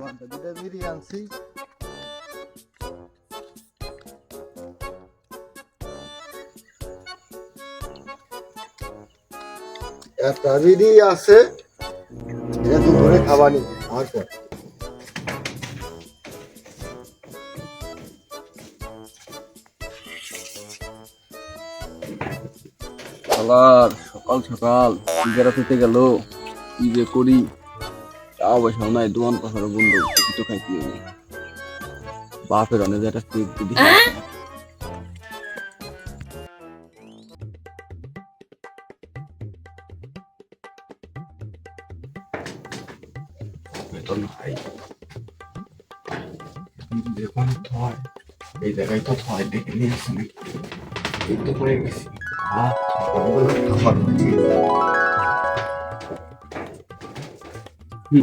ঘণ্টা দুটা বিড়ি আনছি একটা বিড়ি আছে এটা দুপুরে খাবানি আর পর সকাল সকাল গেল কি যে করি? বসে নাই দোয়ান পাশার বন্ধু কিছু খাইতে হবে বাপের অনেক একটা স্পিড দিদি বেতন নাই। দেখুন থয় এই জায়গায় তো থয় দেখে নিয়ে নাকি? এই তো পড়ে গেছি। আহ খাবার। দুপুর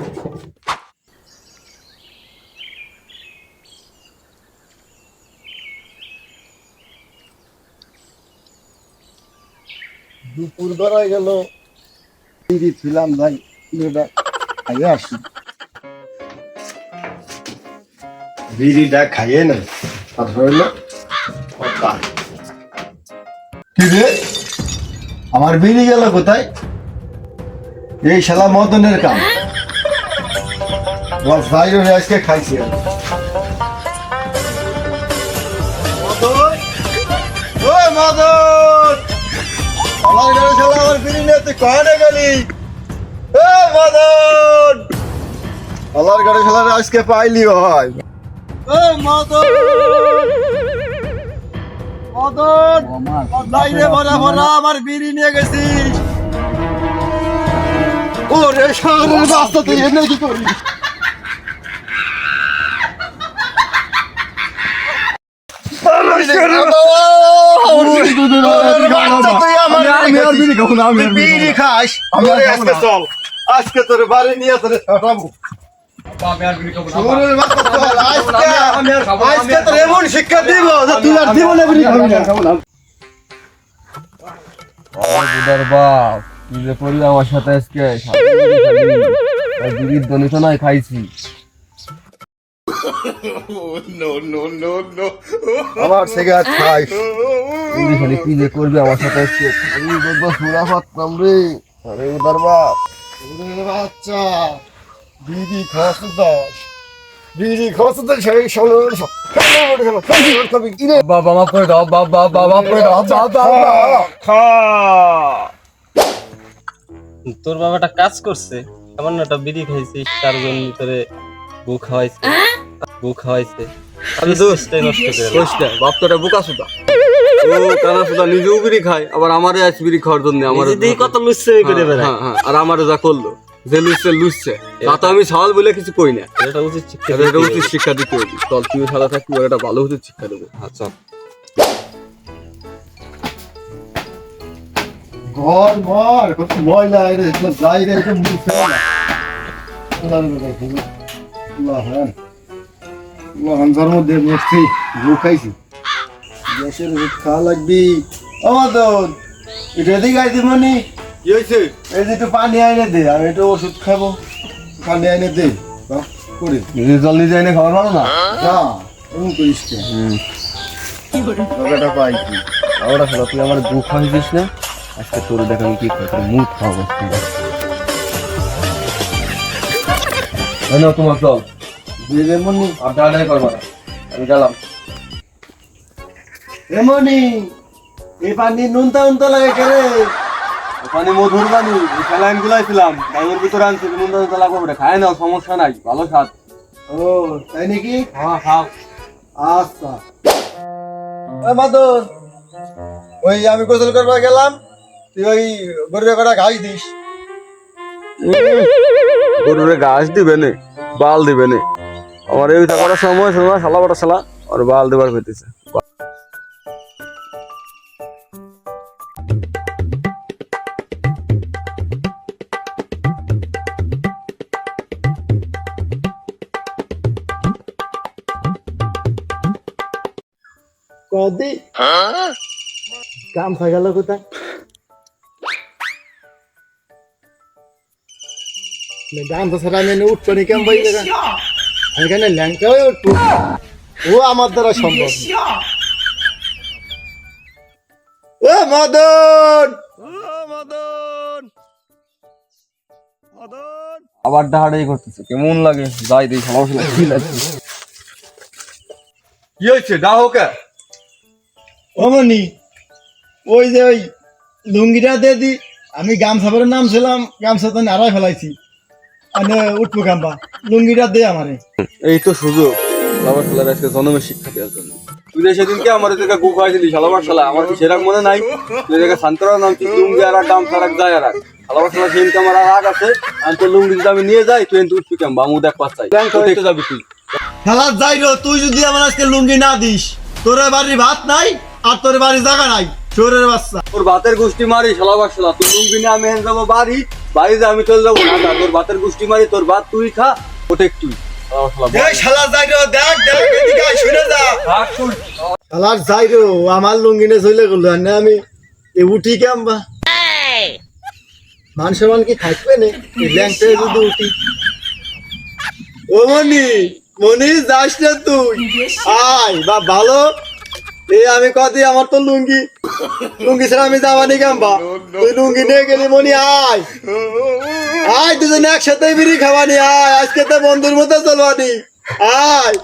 বেড়ায় গেল। বিড়ি ছিলাম ভাই বিড়িটা খাইয়ে আসি। বিড়িটা খাইয়ে না আর হইল। কি রে? আমার বিড়ি গেল কোথায়? এই শালা মদনের কাম। আমার ভাই আজকে খাইছি আমি। মদন আমার ঘরে শালা আমার বিড়ি নিয়ে তুই কয়নে গেলি এ মদন আমার ঘরে শালা আজকে পাইলি হয় এ মদন মদন লাইনে ভরা ভরা আমার বিড়ি নিয়ে গেছিস ওরে শালার রাস্তা তুই এনে কি করলি বিড়ি খাস। আজকে চল। আজকে তোর বাড়ি নিয়ে তোর খাটাবো শহরের বাচ্চা চল, আজকে- আজকে তোর এমন শিক্ষা দিব তুই আর জীবনে বিড়ি খাবি না। বুদার বাপ কি যে করলি আমার সাথে আজকে? দিদির দনি তো নাই খাইছি। আমার সিগারেট খাইস। কি যে করবি আমার সাথে আমি বলব সুরা রে। আরে বাপ বাচ্চা বিড়ি খাস বিড়ি খাস তো সেই বাবা মাফ করে দাও বাবা বাবা করে দাও বাবা তোর বাবাটা কাজ করছে। সামান্য একটা বিড়ি খাইছিস তার জন্য তোরে বউ খাওয়াইছে। বউ খাওয়াইছে। আমি দোষটাই নষ্ট করে দিলাম। বাপ তোরা বোকা সুদা। ও কানা সুদা নিজেও বিড়ি খায় আবার আমারে আজ বিড়ি খাওয়ার জন্য আমার নিজে কত লুচ্ছে করে বেড়ায়। হ্যাঁ আর আমারে যা করল যে লুচ্ছে লুচ্ছে। তা তো আমি সওয়াল বলে কিছু কই না। এটা উচিত শিক্ষা এটা উচিত শিক্ষা দিতে হবে। চল তুই সাদা থাকবি ওর একটা ভালো উচিত শিক্ষা দেবো। আচ্ছা ঘর ঘর কত ময়লা রে যাই রে এটা মুখ ফেলে। না আল্লাহ রে বাবা, আল্লাহ হ্যাঁ। হামজার মধ্যে বসছি গ্যাসের ওষুধ খাওয়া লাগবি। আমাদের এটা এদিকে আইতে মানে কি হয়েছে এই যে একটু পানি আইনে দে আর একটু ওষুধ খাব। পানি আইনে দে করে। জল নিজে এনে খাবার পারো না? যা এমন করিস কে? টাকাটা পাই কি? ওরা খেলা তুই আমার দুঃখ খাইছিস না? আজকে তোর দেখ আমি কি তোর মুখ খাওয়াবো না তোমার চল দিলে মনি আর ডালাই করবা না। আমি গেলাম। এমনি এই পানি নুনতা উনতা লাগে কেরে ওখানে মধুর পানি স্যালাইন গুলাইছিলাম ডাঙর ভিতরে আনছি নুন দাদা লাগবে খায় না সমস্যা নাই ভালো স্বাদ। ও তাই নাকি? হ্যাঁ খাও। আচ্ছা। ওই মাদন ওই আমি গোসল করবা গেলাম তুই ওই গরুরে কটা ঘাস দিস। গরুরে ঘাস দিবে নে বাল দিবে নে। আমার এই করার সময় সময় শালা বড় শালা। আর বাল দেবার পেতেছে কদি? কাম গেল কোথায়? গান তো সারা মেনে উঠছো নি কেমন এখানে ল্যাংটা হয়ে উঠবো ও আমার দ্বারা সম্ভব। ও মদন! আবার ডাহাডাই করতেছে কেমন লাগে? যাই দেখি সমস্যা কি লাগছে? কি হয়েছে? ডাহকে অমনি ওই যে ওই লুঙ্গিটা দিয়ে দি আমি গামছা পরে নাম ছিলাম গামছা তো আড়াই ফেলাইছি। উঠবো গাম্বা। লুঙ্গিটা দে আমারে। এই তো সুযোগ। বাবা শালার আজকে জন্মের শিক্ষা দেওয়ার জন্য। তুই সেদিনকে আমার এদিকে গু খাইছিলি শালাবার শালা আমার কি মনে নাই? তুই এদিকে শান্তরা নাম কি লুঙ্গি আর আর এক, যায় আর শালাবার শালা সেদিনকে আমার আর রাগ আছে। তোর লুঙ্গি যদি আমি নিয়ে যাই তুই উঠবি কেমন বামু দেখ পাচ্ছাই দেখতে যাবি তুই। খেলার যাই রো তুই যদি আমার আজকে লুঙ্গি না দিস তোর বাড়ি ভাত নাই আর তোর বাড়ি জায়গা নাই। চোরের বাচ্চা। তোর ভাতের গোষ্ঠী মারি শালাবার শালা তোর লুঙ্গি নিয়ে আমি যাব বাড়ি। বাড়িতে আমি চলে যাব না তোর বাতের গোষ্ঠী মারি তোর বাত তুই খা তুই। শালার যাই রো আমার লুঙ্গি চলে গেল আর না আমি এ উঠি মান সম্মান কি থাকবে না? ল্যাংটা যদি উঠি। ও মনি মনি যাস না তুই। আয় বা ভালো। এই আমি কদি আমার তো লুঙ্গি লুঙ্গি ছাড়া আমি যাওয়া নি কাম্বা তুই লুঙ্গি নিয়ে গেলি মনি আয়। আয় দুজনে একসাথে বিড়ি খাওয়া নি আয়। আজকে তো বন্ধুর মতো চলবানি আয়।